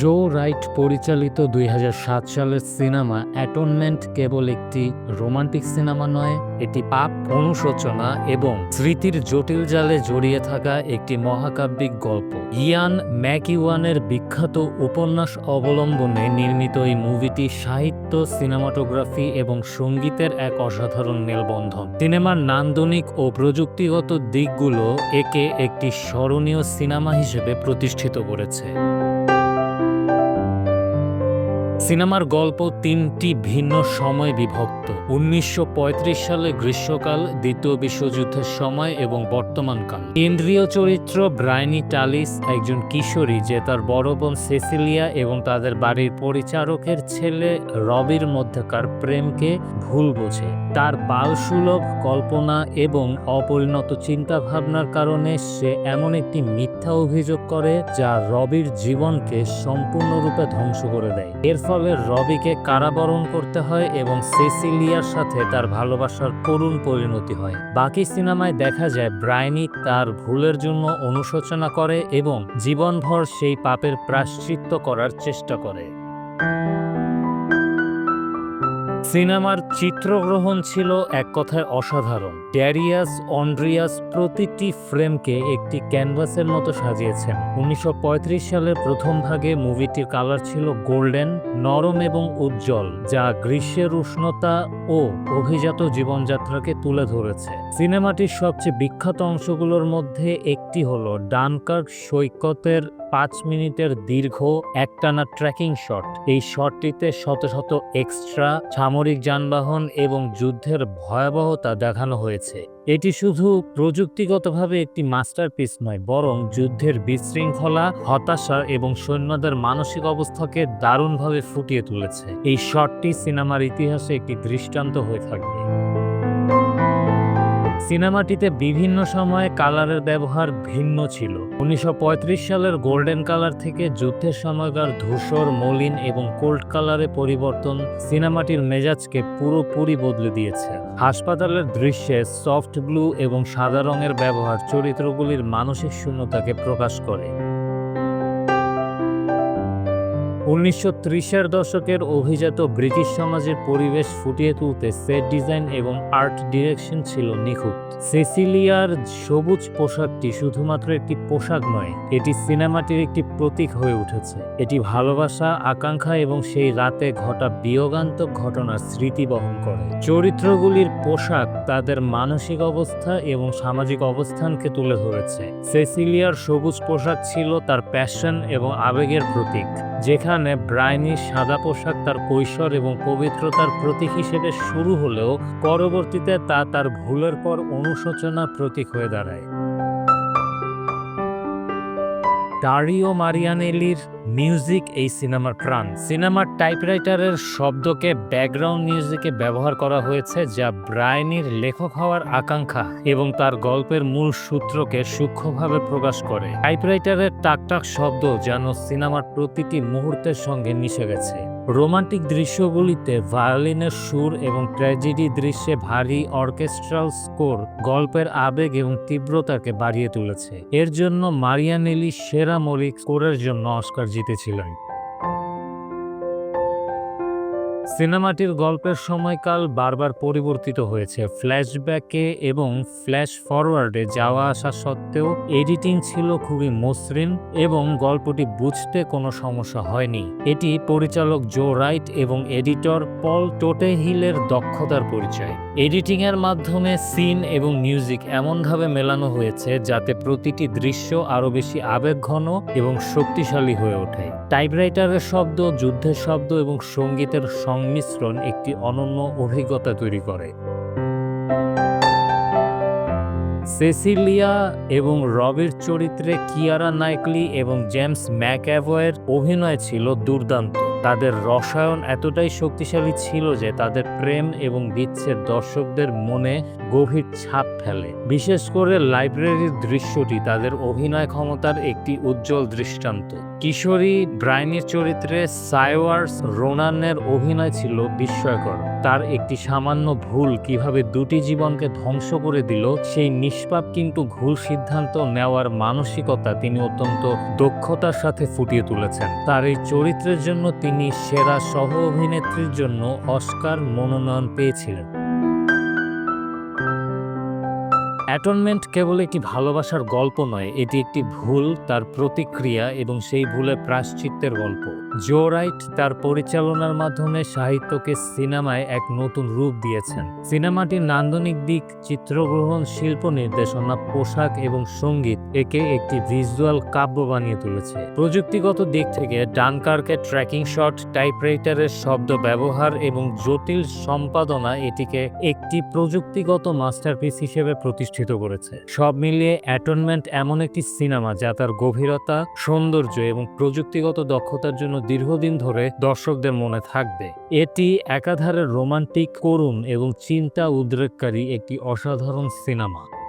জো right পরিচালিত দুই হাজার সাত সালের সিনেমা অ্যাটনমেন্ট কেবল একটি রোমান্টিক সিনেমা নয়, এটি পাপ অনুশোচনা এবং স্মৃতির জটিল জালে জড়িয়ে থাকা একটি মহাকাব্যিক গল্প। ইয়ান ম্যাকিওয়ানের বিখ্যাত উপন্যাস অবলম্বনে নির্মিত এই মুভিটি সাহিত্য, সিনেমাটোগ্রাফি এবং সঙ্গীতের এক অসাধারণ মেলবন্ধন। সিনেমার নান্দনিক ও প্রযুক্তিগত দিকগুলো একে একটি স্মরণীয় সিনেমা হিসেবে প্রতিষ্ঠিত করেছে। সিনেমার গল্প তিনটি ভিন্ন সময় বিভক্ত। উনিশশো পঁয়ত্রিশ সালে গ্রীষ্মকাল, দ্বিতীয় বিশ্বযুদ্ধের সময় এবং বর্তমানকাল কেন্দ্রীয় চরিত্র ব্রাইনি টালিস, একজন কিশোরী যে তার বড় বোন সেসিলিয়া এবং তাদের বাড়ির পরিচারকের ছেলে রবির মধ্যকার প্রেমকে ভুল বোঝে। তার বালসুলভ কল্পনা এবং অপরিণত চিন্তাভাবনার কারণে সে এমন একটি মিথ্যা অভিযোগ করে যা রবির জীবনকে সম্পূর্ণরূপে ধ্বংস করে দেয়। এর ফলে রবিকে কারাবরণ করতে হয় এবং সেসিলিয়ার সাথে তার ভালোবাসার করুণ পরিণতি হয়। বাকি সিনেমায় দেখা যায় ব্রাইনি তার ভুলের জন্য অনুশোচনা করে এবং জীবনভর সেই পাপের প্রাশ্চিত্য করার চেষ্টা করে। সিনেমার চিত্রগ্রহণ ছিল এক কথায় অসাধারণ। ড্যারিয়াস অন্ড্রিয়াস প্রতিটি ফ্রেমকে একটি ক্যানভাসের মতো সাজিয়েছেন। উনিশশো সালের প্রথম ভাগে মুভিটির কালার ছিল গোল্ডেন, নরম এবং উজ্জ্বল, যা গ্রীষ্মের উষ্ণতা ও অভিজাত জীবনযাত্রাকে তুলে ধরেছে। সিনেমাটির সবচেয়ে বিখ্যাত অংশগুলোর মধ্যে একটি হল ডানকার্ক সৈকতের পাঁচ মিনিটের দীর্ঘ একটানা ট্র্যাকিং শট। এই শটটিতে শত শত এক্সট্রা সামরিক যানবাহন এবং যুদ্ধের ভয়াবহতা দেখানো হয়েছে। এটি শুধু প্রযুক্তিগতভাবে একটি মাস্টারপিস নয়, বরং যুদ্ধের বিশৃঙ্খলা, হতাশা এবং সৈন্যদের মানসিক অবস্থাকে দারুণভাবে ফুটিয়ে তুলেছে। এই শটটি সিনেমার ইতিহাসে একটি দৃষ্টান্ত হয়ে থাকবে। সিনেমাটিতে বিভিন্ন সময়ে কালারের ব্যবহার ভিন্ন ছিল। উনিশশো পঁয়ত্রিশ সালের গোল্ডেন কালার থেকে যুদ্ধের সময়কার ধূসর, মলিন এবং কোল্ড কালারে পরিবর্তন সিনেমাটির মেজাজকে পুরোপুরি বদলে দিয়েছে। হাসপাতালের দৃশ্যে সফট ব্লু এবং সাদা রঙের ব্যবহার চরিত্রগুলির মানসিক শূন্যতাকে প্রকাশ করে। উনিশশো ত্রিশের দশকের অভিজাত ব্রিটিশ সমাজের পরিবেশ ফুটিয়ে তুলতে সেট ডিজাইন এবং আর্ট ডিরেকশন ছিল নিখুঁত। সেসিলিয়ার সবুজ পোশাকটি শুধুমাত্র একটি পোশাক নয়, এটি সিনেমাটির একটি প্রতীক হয়ে উঠেছে। এটি ভালোবাসা, আকাঙ্ক্ষা এবং সেই রাতে ঘটা বিয়োগান্তক ঘটনার স্মৃতি বহন করে। চরিত্রগুলির পোশাক তাদের মানসিক অবস্থা এবং সামাজিক অবস্থানকে তুলে ধরেছে। সেসিলিয়ার সবুজ পোশাক ছিল তার প্যাশন এবং আবেগের প্রতীক। যেখানে ব্রাইনির সাদা পোশাক তার কৈশোর এবং পবিত্রতার প্রতীক হিসেবে শুরু হলেও পরবর্তীতে তা তার ভুলের পর অনুশোচনার প্রতীক হয়ে দাঁড়ায়। ডারিও মারিয়ানেলির মিউজিক এই সিনেমার প্রাণ। সিনেমার টাইপরাইটারের শব্দকে ব্যাকগ্রাউন্ড মিউজিকে ব্যবহার করা হয়েছে, যা ব্রায়নির লেখক হওয়ার আকাঙ্ক্ষা এবং তার গল্পের মূল সূত্রকে সূক্ষ্মভাবে প্রকাশ করে। টাইপরাইটারের টাকটাক শব্দ যেন সিনেমার প্রতিটি মুহূর্তের সঙ্গে মিশে গেছে। রোমান্টিক দৃশ্যগুলিতে ভায়োলিনের সুর এবং ট্র্যাজেডি দৃশ্যে ভারী অর্কেস্ট্রাল স্কোর গল্পের আবেগ এবং তীব্রতাকে বাড়িয়ে তুলেছে। এর জন্য মারিয়ানেলি সেরা মৌলিক স্কোরের জন্য অস্কার জিতেছিলেন। সিনেমাটির গল্পের সময়কাল বারবার পরিবর্তিত হয়েছে। ফ্ল্যাশব্যাকে এবং ফ্ল্যাশ ফরওয়ার্ডে যাওয়া আসা সত্ত্বেও এডিটিং ছিল খুবই মসৃণ এবং গল্পটি বুঝতে কোনো সমস্যা হয়নি। এটি পরিচালক জো রাইট এবং এডিটর পল টোটেহিলের দক্ষতার পরিচয়। এডিটিং এর মাধ্যমে সিন এবং মিউজিক এমনভাবে মেলানো হয়েছে যাতে প্রতিটি দৃশ্য আরও বেশি আবেগঘন এবং শক্তিশালী হয়ে ওঠে। টাইপরাইটারের শব্দ, যুদ্ধের শব্দ এবং সঙ্গীতের সংমিশ্রণ একটি অনন্য অভিজ্ঞতা তৈরি করে। সেসিলিয়া এবং রবির চরিত্রে কিয়ারা নাইকলি এবং জেমস ম্যাকঅ্যাভয়ের অভিনয় ছিল দুর্দান্ত। তাদের রসায়ন এতটাই শক্তিশালী ছিল যে তাদের প্রেম এবং বিচ্ছেদ দর্শকদের মনে গভীর ছাপ ফেলে। বিশেষ করে লাইব্রেরির দৃশ্যটি তাদের অভিনয় ক্ষমতার একটি উজ্জ্বল দৃষ্টান্ত। কিশোরী ব্রাইনির চরিত্রে সাইওয়ার্স রোনানের অভিনয় ছিল বিস্ময়কর। তার একটি সামান্য ভুল কীভাবে দুটি জীবনকে ধ্বংস করে দিল, সেই নিষ্পাপ কিন্তু ভুল সিদ্ধান্ত নেওয়ার মানসিকতা তিনি অত্যন্ত দক্ষতার সাথে ফুটিয়ে তুলেছেন। তার এই চরিত্রের জন্য তিনি সেরা সহ অভিনেত্রীর জন্য অস্কার মনোনয়ন পেয়েছিলেন। অ্যাটনমেন্ট কেবল একটি ভালোবাসার গল্প নয়, এটি একটি ভুল, তার প্রতিক্রিয়া এবং সেই ভুলে প্রাশ্চিত্যের গল্প। জো রাইট তার পরিচালনার মাধ্যমে সাহিত্যকে সিনেমায় এক নতুন রূপ দিয়েছেন। সিনেমাটির নান্দনিক দিক, চিত্রগ্রহণ, শিল্প নির্দেশনা, পোশাক এবং সংগীত একে একটি ভিজুয়াল কাব্য বানিয়ে তুলেছে। প্রযুক্তিগত দিক থেকে ডানকার্কের ট্র্যাকিং শট, টাইপরাইটারের শব্দ ব্যবহার এবং জটিল সম্পাদনা এটিকে একটি প্রযুক্তিগত মাস্টারপিস হিসেবে প্রতিষ্ঠিত করেছে। সব মিলিয়ে অ্যাটনমেন্ট এমন একটি সিনেমা যা তার গভীরতা, সৌন্দর্য এবং প্রযুক্তিগত দক্ষতার জন্য দীর্ঘদিন ধরে দর্শকদের মনে থাকবে। এটি একাধারে রোমান্টিক করুণ এবং চিন্তা উদ্রেককারী একটি অসাধারণ সিনেমা।